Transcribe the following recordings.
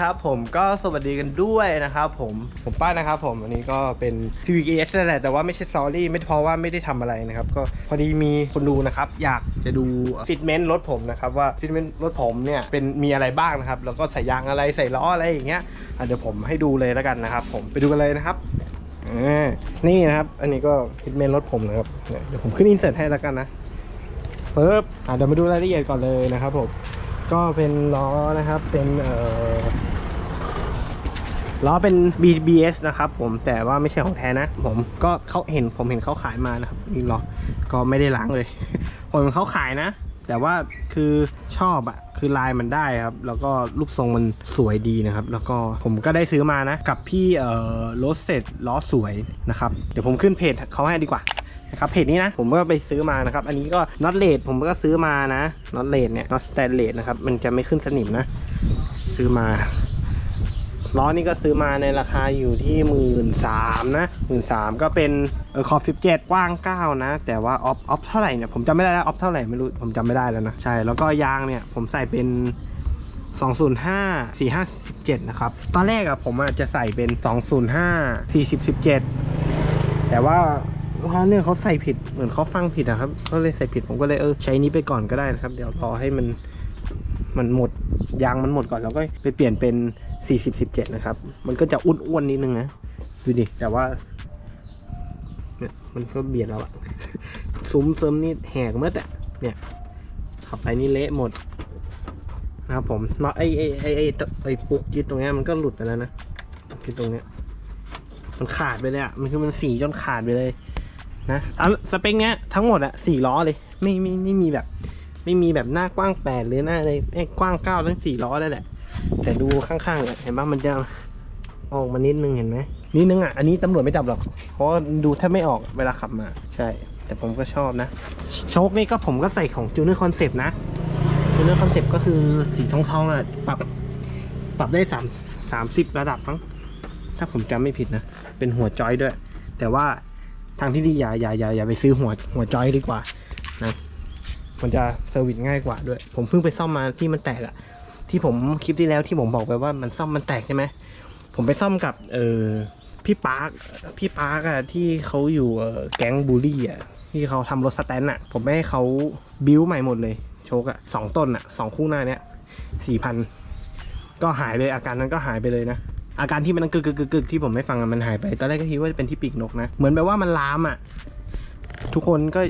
ครับผมก็สวัสดีกันด้วยนะครับผมผมป้านะครับผมอันนี้ก็เป็น Civic ES นั่นแหละแต่ว่าไม่ใช่ Sorry ไม่เพราะว่าไม่ได้ทำอะไรนะครับ ก็พอดีมีคนดูนะครับ อยากจะดูฟิตเมนต์รถผมนะครับ ว่าฟิตเมนต์รถผมเนี่ยเป็นมีอะไรบ้างนะครับ แล้วก็ใส่ยางอะไรใส่ล้ออะไรอย่างเงี้ยอะเดี๋ยวผมให้ดูเลยแล้วกันนะครับ ผมไปดูกันเลยนะครับอ่านี่นะครับ อันนี้ก็ฟิตเมนต์รถผมนะครับเนี่ยเดี๋ยวผมขึ้นอินเสิร์ตให้แล้วกันนะปึ๊บอะเดี๋ยวมาดูรายละเอียดก่อนเลยนะครับผมก็เป็นล้อนะครับเป็นเอ่อ ล้อเป็น BBS นะครับผมแต่ว่าไม่ใช่ของแท้นะ ผมก็เขาเห็นผมเห็นเขาขายมานะครับนี่ล้อก็ไม่ได้ล้างเลย ผมเห็นเขาขายนะ แต่ว่าคือชอบอะคือลายมันได้ครับ แล้วก็รูปทรงมันสวยดีนะครับ แล้วก็ผมก็ได้ซื้อมานะ กับพี่เอ่อโรสเซตล้อสวยนะครับ เดี๋ยวผมขึ้นเพจเขาให้ดีกว่านะครับเพจนี้นะผมก็ไปซื้อมานะครับ อันนี้ก็น็อตเลดผมก็ซื้อมานะน็อตเลดเนี่ยน็อตสแตนเลสนะครับ มันจะไม่ขึ้นสนิมนะ ซื้อมา ล้อนี่ก็ซื้อมาในราคาอยู่ที่หมื่นสามนะหมื่นสามก็เป็นขอบสิบเจ็ดกว้างเก้านะ แต่ว่าออฟออฟเท่าไหร่เนี่ยผมจำไม่ได้แล้วออฟเท่าไหร่ไม่รู้ผมจำไม่ได้แล้วนะ ใช่ แล้วก็ยางเนี่ยผมใส่เป็น205 457 นะครับ ตอนแรกอะผมอะจะใส่เป็น 205 40 17 แต่ว่าว่าเนี่ยเขาใส่ผิดเหมือนเขาฟังผิดนะครับเขาเลยใส่ผิดผมก็เลยเออใช้นี้ไปก่อนก็ได้นะครับ เดี๋ยวรอให้มัน มันหมดยางมันหมดก่อนแล้วก็ไปเปลี่ยนเป็น 40 17 นะครับ มันก็จะอ้วนๆนิดนึงนะดูดิแต่ว่าเนี่ยมันก็เบียดเราอะซุ้มเซิมนี่แหกเมื่อแต่เนี่ยขับไปนี่เละหมดนะครับผมเนาะไอไอไอไอไอปุ๊กยึดตรงเนี้ยมันก็หลุดไปแล้วนะคือตรงเนี้ยมันขาดไปเลยอะมันคือมันสีจนขาดไปเลยนะอะสเปคเนี้ยทั้งหมดอะสี่ล้อเลย ไม่ไม่ไม่มีแบบ ไม่มีแบบหน้ากว้างแปดหรือหน้าอะไรกว้างเก้าทั้งสี่ล้อได้แหละ แต่ดูข้างๆเนี่ยเห็นปะมันจะออกมานิดนึงเห็นไหมนิดนึงอะอันนี้ตำรวจไม่จับหรอก เพราะดูแทบไม่ออกเวลาขับมา ใช่ แต่ผมก็ชอบนะ โชคนี่ก็ผมก็ใส่ของจูเนอร์คอนเซปต์นะจูเนอร์คอนเซปต์ก็คือสีทองทองๆอะปรับปรับได้สามสามสิบระดับมั้งถ้าผมจำไม่ผิดนะ เป็นหัวจอยด้วย แต่ว่าทางที่ดีอย่าอย่าอย่าอย่าไปซื้อหัวหัวจอยดีกว่านะ มันจะเซอร์วิสง่ายกว่าด้วย ผมเพิ่งไปซ่อมมาที่มันแตกอะที่ผมคลิปที่แล้วที่ผมบอกไปว่ามันซ่อมมันแตกใช่ไหมผมไปซ่อมกับเออพี่ปาร์คพี่ปาร์คอะที่เขาอยู่เออแก๊งบูลลี่อะที่เขาทำรถสแตนอะผมไม่ให้เขาบิวใหม่หมดเลย โชคอะสองต้นอะสองคู่หน้าเนี้ยสี่พันก็หายเลยอาการนั้นก็หายไปเลยนะอาการที่มันกึกกึกกึกที่ผมไม่ฟังอะมันหายไป ตอนแรกก็คิดว่าจะเป็นที่ปีกนกนะ เหมือนแบบว่ามันลามอะทุกคนก็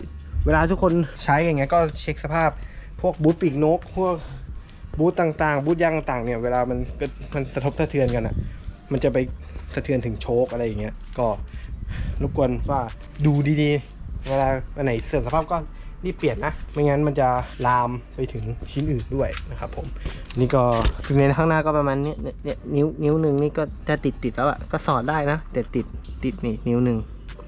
เวลาทุกคนใช้อย่างเงี้ยก็เช็คสภาพพวกบูทปีกนก พวกบูทต่างๆ บูทยางต่างๆเนี่ยเวลามันมันสะทบสะเทือนกันอะมันจะไปสะเทือนถึงโชคอะไรอย่างเงี้ยก็รบกวนว่าดูดีๆ เวลาอันไหนเสื่อมสภาพก็รีบเปลี่ยนนะ ไม่งั้นมันจะลามไปถึงชิ้นอื่นด้วยนะครับผม นี่ก็ถึงในข้างหน้าก็ประมาณนี้เนี่ยนิ้วนิ้วหนึ่งนี่ก็จะติดติดแล้วอะก็สอดได้นะแต่ติดติดนี่นิ้วหนึ่ง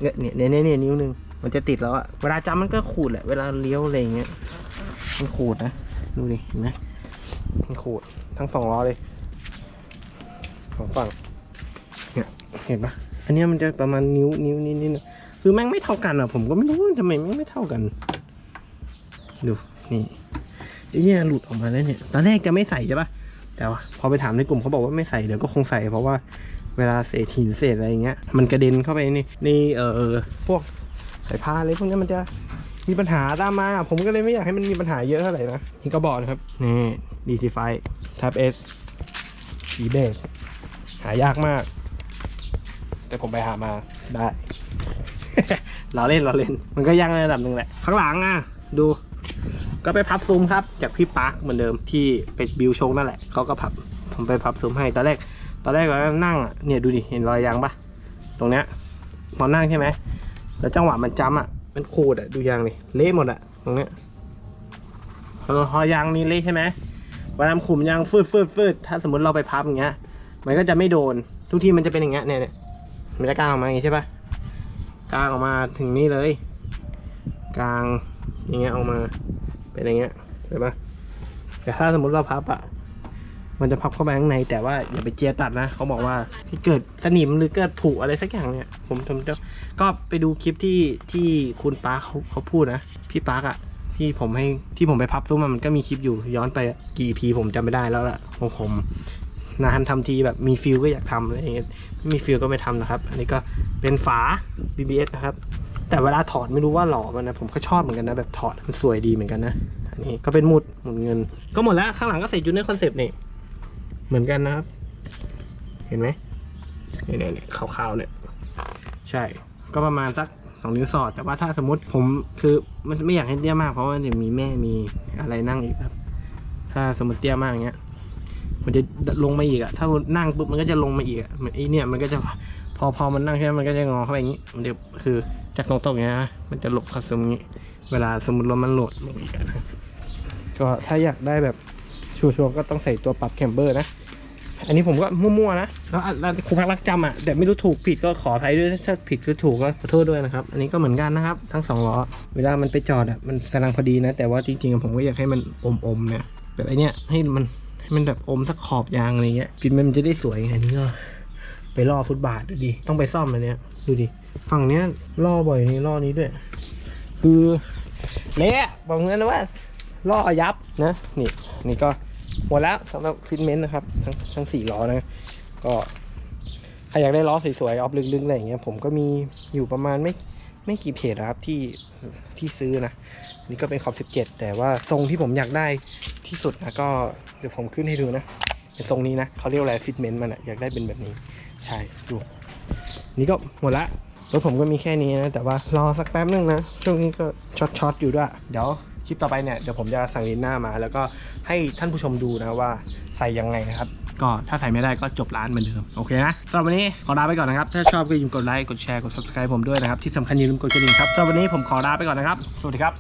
เนี่ยเนี่ยเนี่ยนิ้วหนึ่ง มันจะติดแล้วอะเวลาจำมันก็ขูดแหละ เวลาเลี้ยวอะไรเงี้ย มันขูดนะ ดูดิเห็นไหมมันขูดทั้งสองล้อเลยสองฝั่ง เนี่ย เห็นปะอันนี้มันจะประมาณนิ้วนิ้วนิดนิดนะคือแม่งไม่เท่ากันอะผมก็ไม่รู้ทำไมแม่งไม่เท่ากัน ดู นี่ไอ้เนี่ยหลุดออกมาแล้วเนี่ย ตอนแรกจะไม่ใส่ใช่ปะแต่ว่าพอไปถามในกลุ่มเขาบอกว่าไม่ใส่เดี๋ยวก็คงใส่เพราะว่าเวลาเศษหินเศษอะไรเงี้ยมันกระเด็นเข้าไปในในเอ่อพวก สายพานอะไรพวกนี้มันจะมีปัญหาตามมา ผมก็เลยไม่อยากให้มันมีปัญหาเยอะเท่าไหร่นะนี่ก็บอกนะครับ นี่ดีซีไฟทับเอสสีเบจหายากมาก แต่ผมไปหามาได้ เราเล่นเราเล่น มันก็ยังในระดับหนึ่งแหละ ข้างหลังอะ ดู ก็ไปพับซูมครับ จากพี่ปาร์คเหมือนเดิมที่ไปบิวโชคนั่นแหละเขาก็พับ ผมไปพับซูมให้ ตอนแรก ตอนแรกเรานั่งอะ เนี่ยดูดิ เห็นรอยยางปะตรงเนี้ยพอนั่งใช่ไหม แล้วจังหวะมันจำอะ มันขูดอะ ดูยางนี่เละหมดอะ ตรงเนี้ยพอพอยางนี้เละใช่ไหมเวลาขุมยางฟืดฟืดฟืดถ้าสมมติเราไปพับอย่างเงี้ย มันก็จะไม่โดน ทุกที่มันจะเป็นอย่างเงี้ยเนี่ยเนี่ยมันจะกางออกมาอย่างงี้ใช่ปะกลางออกมาถึงนี่เลย กลางอย่างเงี้ยออกมา เป็นอย่างเงี้ยเห็นปะแต่ถ้าสมมติเราพับอะ มันจะพับเข้าไปข้างในแต่ว่าอย่าไปเจียตัดนะ เขาบอกว่าที่เกิดสนิมหรือเกิดผุอะไรสักอย่างเนี่ย ผมผมจะก็ไปดูคลิปที่ที่คุณปาเขาเขาพูดนะ พี่ปาอะที่ผมให้ที่ผมไปพับซุ้มมันก็มีคลิปอยู่ย้อนไปกี่พีผมจำไม่ได้แล้วล่ะของผมนานทำทีแบบมีฟิลก็อยากทำอะไรอย่างเงี้ยไม่มีฟิลก็ไม่ทำนะครับ อันนี้ก็เป็นฝา BBS นะครับ แต่เวลาถอดไม่รู้ว่าหล่อมันนะผมก็ชอบเหมือนกันนะแบบถอดมันสวยดีเหมือนกันนะ อันนี้ก็เป็นหมุดหมุนเงิน ก็หมดแล้วข้างหลังก็ใส่จูเนอร์คอนเซปต์นี่ เหมือนกันนะครับ เห็นไหมเนี่ยเนี่ยเนี่ยขาวๆเนี่ย ใช่ ก็ประมาณสักสองนิ้วสอด แต่ว่าถ้าสมมติผมคือมันไม่อยากให้เตี้ยมากเพราะว่าเดี๋ยวมีแม่มีอะไรนั่งอีกครับ ถ้าสมมติเตี้ยมากอย่างเงี้ย มันจะลงมาอีกอะถ้านั่งปุ๊บมันก็จะลงมาอีกอะเนไอเนี่ยมันก็จะพอพอมันนั่งใช่ไหมมันก็จะงอเข้าไปอย่างงี้ มันจะคือจากตรงๆอย่างเงี้ยนะมันจะหลบเข้าซึมอย่างงี้ เวลาสมมติรถมันโหลดลงอีกอะนะก็ถ้าอยากได้แบบชัวร์ๆก็ต้องใส่ตัวปรับแคมเบอร์นะ อันนี้ผมก็มั่วๆนะแล้วแล้วครูพักรักจำอะแต่ไม่รู้ถูกผิดก็ขออภัยด้วยถ้าผิดหรือถูกก็ขอโทษด้วยนะครับ อันนี้ก็เหมือนกันนะครับ ทั้งสองล้อเวลามันไปจอดอะมันกำลังพอดีนะ แต่ว่าจริงๆผมก็อยากให้มันอมๆเนี่ยแบบไอเนี้ยให้มันให้มันแบบอมสักขอบยางอะไรเงี้ยฟิล์มมันจะได้สวยอันนี้ก็ไปล่อฟุตบาทดูดิต้องไปซ่อมอันเนี้ยดูดิฝั่งเนี้ยล่อบ่อยนี่ล่อนี้ด้วย คือเละบอกเงี้ยนะว่าล่อยับนะนี่นี่ก็ หมดแล้วสำหรับฟิตเมนต์นะครับ ทั้งทั้งสี่ล้อนะ ก็ใครอยากได้ล้อสวยๆออฟลึกๆอะไรอย่างเงี้ยผมก็มีอยู่ประมาณไม่ไม่กี่เพจนะครับที่ที่ซื้อนะ นี่ก็เป็นขอบ 17 แต่ว่าทรงที่ผมอยากได้ที่สุดนะก็เดี๋ยวผมขึ้นให้ดูนะเป็นทรงนี้นะเขาเรียกอะไรฟิตเมนต์มันอะอยากได้เป็นแบบนี้ ใช่ดู นี่ก็หมดละรถผมก็มีแค่นี้นะ แต่ว่ารอสักแป๊บนึงนะ ช่วงนี้ก็ช็อตช็อตๆอยู่ด้วย เดี๋ยว คลิปต่อไปเนี่ยเดี๋ยวผมจะสั่งลินหน้ามา แล้วก็ให้ท่านผู้ชมดูนะว่าใส่ยังไงนะครับ ก็ถ้าใส่ไม่ได้ก็จบร้านเหมือนเดิมโอเคนะสำหรับวันนี้ขอลาไปก่อนนะครับ ถ้าชอบก็อย่าลืมกดไลค์กดแชร์กด subscribe ผมด้วยนะครับที่สำคัญอย่าลืมกดกระดิ่งครับสำหรับวันนี้ผมขอลาไปก่อนนะครับ สวัสดีครับ